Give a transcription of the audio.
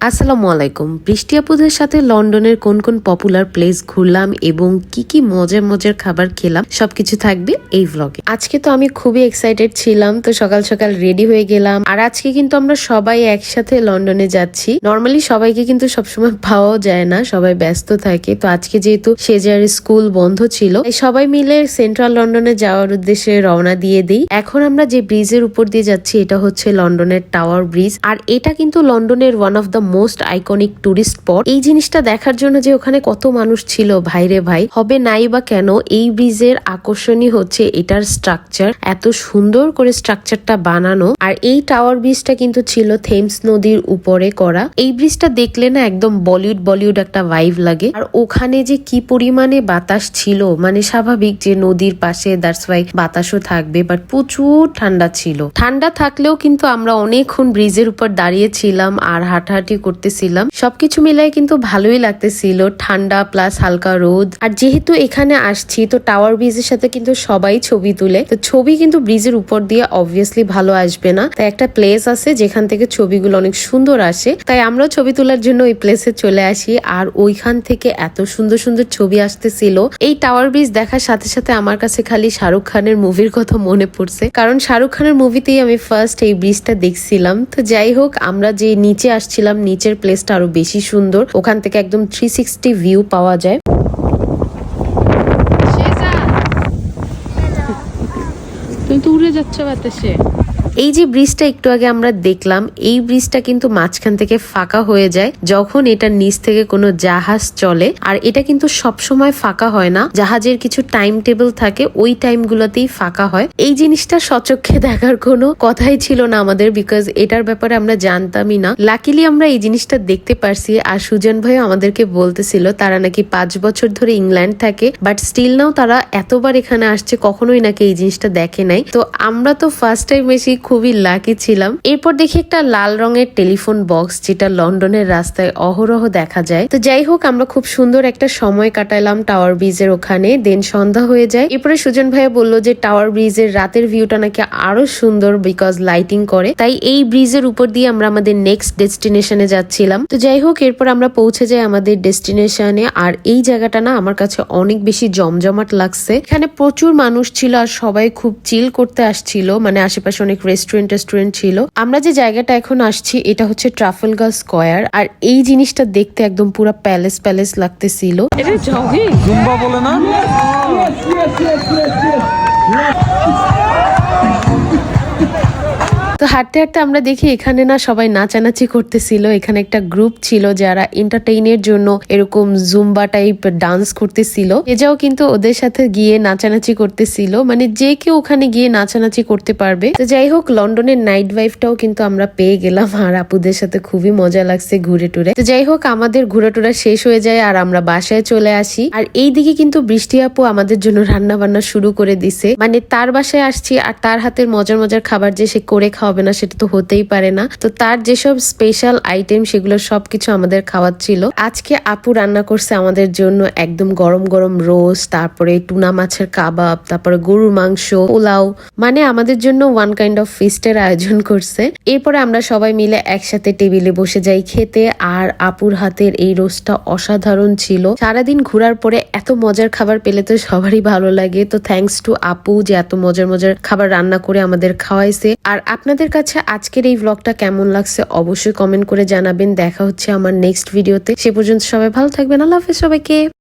আসসালামু আলাইকুম। বৃষ্টি আপুদের সাথে লন্ডনের কোন কোন পপুলার প্লেস ঘুরলাম এবং কি কি মজার মজার খাবার খেলাম, সবকিছু থাকবে এই ভ্লগে আজকে তো আমি খুবই এক্সাইটেড ছিলাম, তো সকাল সকাল রেডি হয়ে গেলাম। আর আজকে কিন্তু আমরা সবাই একসাথে লন্ডনে যাচ্ছি। নর্মালি সবাইকে কিন্তু সবসময় পাওয়াও যায় না, সবাই ব্যস্ত থাকে। তো আজকে যেহেতু সেজার স্কুল বন্ধ ছিল সবাই মিলে সেন্ট্রাল লন্ডনে যাওয়ার উদ্দেশ্যে রওনা দিয়ে দিই। এখন আমরা যে ব্রিজের উপর দিয়ে যাচ্ছি, এটা হচ্ছে লন্ডনের টাওয়ার ব্রিজ আর এটা কিন্তু লন্ডনের one of the most iconic tourist spot এই জিনিসটা দেখার জন্য যে ওখানে কত মানুষ ছিল, ভাইরে ভাই, হবে নাই বা কেন, এই ব্রিজের আকর্ষণই হচ্ছে এটার স্ট্রাকচার এত সুন্দর করে স্ট্রাকচারটা বানানো। আর এই টাওয়ার ব্রিজটা কিন্তু ছিল থেমস নদীর উপরে করা। এই ব্রিজটা দেখলে না একদম বলিউড বলিউড একটা ভাইভ লাগে। আর ওখানে যে কি পরিমাণে বাতাস ছিল মানে স্বাভাবিক যে নদীর পাশে দ্যাটস ওয়াই বাতাসও থাকবে বাট প্রচুর ঠান্ডা ছিল। ঠান্ডা থাকলেও কিন্তু আমরা অনেকক্ষণ ব্রিজের উপর দাঁড়িয়েছিলাম আর হাঁটাহাঁটি করতেছিলাম। সবকিছু মিলাই কিন্তু ভালোই লাগতেছিল। ঠান্ডা প্লাস হালকা রোদ। আর যেহেতু এখানে আসছি, তো টাওয়ার ব্রিজের সাথে কিন্তু সবাই ছবি তুলে। তো ছবি কিন্তু ব্রিজের উপর দিয়ে অবভিয়াসলি ভালো আসবে না। তাই একটা প্লেস আছে যেখান থেকে ছবিগুলো অনেক সুন্দর আসে। তাই আমরাও ছবি তোলার জন্য ওই প্লেসে চলে আসি। আর ওইখান থেকে এত সুন্দর সুন্দর ছবি আসতেছিল। এই টাওয়ার ব্রিজ দেখার সাথে সাথে আমার কাছে খালি শাহরুখ খানের মুভির কথা মনে পড়ছে। কারণ শাহরুখ খানের মুভিতেই আমি ফার্স্ট এই ব্রিজটা দেখছিলাম। তো যাই হোক, আমরা যে নিচে আসছিলাম নিচের প্লেসটা আরও বেশি সুন্দর। ওখান থেকে একদম থ্রি সিক্সটি ভিউ পাওয়া যায়। তুমি তো উড়ে যাচ্ছে বাতাসে। এই যে ব্রিজটা একটু আগে আমরা দেখলাম, এই ব্রিজটা কিন্তু মাঝখান থেকে ফাঁকা হয়ে যায় যখন এটার নিচ থেকে কোনো জাহাজ চলে। আর এটা কিন্তু সব সময় ফাঁকা হয় না। জাহাজের কিছু টাইম টেবিল থাকে, ওই টাইম গুলোতেই ফাঁকা হয়। এই জিনিসটা সচক্ষে দেখার কোনো কথাই ছিল না আমাদের বিকজ এটার ব্যাপারে আমরা জানতামই না। লাকিলি আমরা এই জিনিসটা দেখতে পারছি আর সুজন ভাই আমাদেরকে বলতেছিল, তারা নাকি পাঁচ বছর ধরে ইংল্যান্ড থাকে বাট স্টিল নাও তারা এতবার এখানে আসছে, কখনোই নাকি এই জিনিসটা দেখে নাই। তো আমরা তো ফার্স্ট টাইম এসে খুবই লাকি ছিলাম। এরপর দেখি একটা লাল রঙের টেলিফোন বক্স যেটা লন্ডনের রাস্তায় অহরহ দেখা যায়। তো যাই হোক, আমরা খুব সুন্দর একটা সময় কাটাইলাম টাওয়ার ব্রিজের ওখানে। দেন সন্ধ্যা হয়ে যায়। এরপরে সুজন ভাইয়া বলল যে টাওয়ার ব্রিজের রাতের ভিউটা নাকি আরও সুন্দর বিকজ লাইটিং করে। তাই এই ব্রিজের উপর দিয়ে আমরা আমাদের নেক্সট ডেস্টিনেশনে যাচ্ছিলাম। তো যাই হোক, এরপর আমরা পৌঁছে যাই আমাদের ডেস্টিনেশনে আর এই জায়গাটা না আমার কাছে অনেক বেশি জমজমাট লাগছে। এখানে প্রচুর মানুষ ছিল আর সবাই খুব চিল করতে আসছিল। মানে আশেপাশে অনেক রেস্টুরেন্ট টেস্টুরেন্ট ছিল। আমরা যে জায়গাটা এখন আসছি এটা হচ্ছে ট্রাফেলগা স্কোয়ার আর এই জিনিসটা দেখতে একদম পুরো প্যালেস প্যালেস লাগতেছিল। এটা জগিং? জুম্বা বলে না? হাঁটতে হাঁটতে আমরা দেখি এখানে না সবাই নাচানাচি করতেছিল। এখানে একটা গ্রুপ ছিল যারা এন্টারটেইনের জন্য এরকম জুম্বা টাইপ ডান্স করতেছিল। এজাও কিন্তু ওদের সাথে গিয়ে নাচানাচি করতেছিল। মানে যে কেউ ওখানে গিয়ে নাচানাচি করতে পারবে। তো যাই হোক, লন্ডনের নাইট ওয়াইফটাও কিন্তু আমরা পেয়ে গেলাম। আর আপুদের সাথে খুবই মজা লাগছে ঘুরে টুরে। তো যাই হোক, আমাদের ঘুরে টুরা শেষ হয়ে যায় আর আমরা বাসায় চলে আসি। আর এই দিকে কিন্তু বৃষ্টি আপু আমাদের জন্য রান্না বান্না শুরু করে দিছে। মানে তার বাসায় আসছি আর তার হাতের মজার মজার খাবার যে সে করে খাওয়াবে না, সেটা তো হতেই পারে না। তো তার যেসব স্পেশাল আইটেম সেগুলো সবকিছু আমাদের খাওয়াচ্ছিল। আজকে আপু রান্না করছে আমাদের জন্য একদম গরম গরম রোস্ট তারপরে টুনা মাছের কাবাব, তারপরে গরুর মাংস, পোলাও। মানে আমাদের জন্য ওয়ান কাইন্ড অফ ফিস্টের আয়োজন করছে। এরপরে আমরা সবাই মিলে একসাথে টেবিলে বসে যাই খেতে। আর আপুর হাতের এই রোজটা অসাধারণ ছিল। সারাদিন ঘোরার পরে এত মজার খাবার পেলে তো সবারই ভালো লাগে। তো থ্যাঙ্কস টু আপু যে এত মজার মজার খাবার রান্না করে আমাদের খাওয়াইছে। আর আপনাদের কাছে আজকের এই ব্লগটা কেমন লাগছে অবশ্যই কমেন্ট করে জানাবেন। দেখা হচ্ছে আমার নেক্সট ভিডিওতে সে পর্যন্ত সবাই ভালো থাকবেন। আল্লাহ হাফেজ সবাইকে।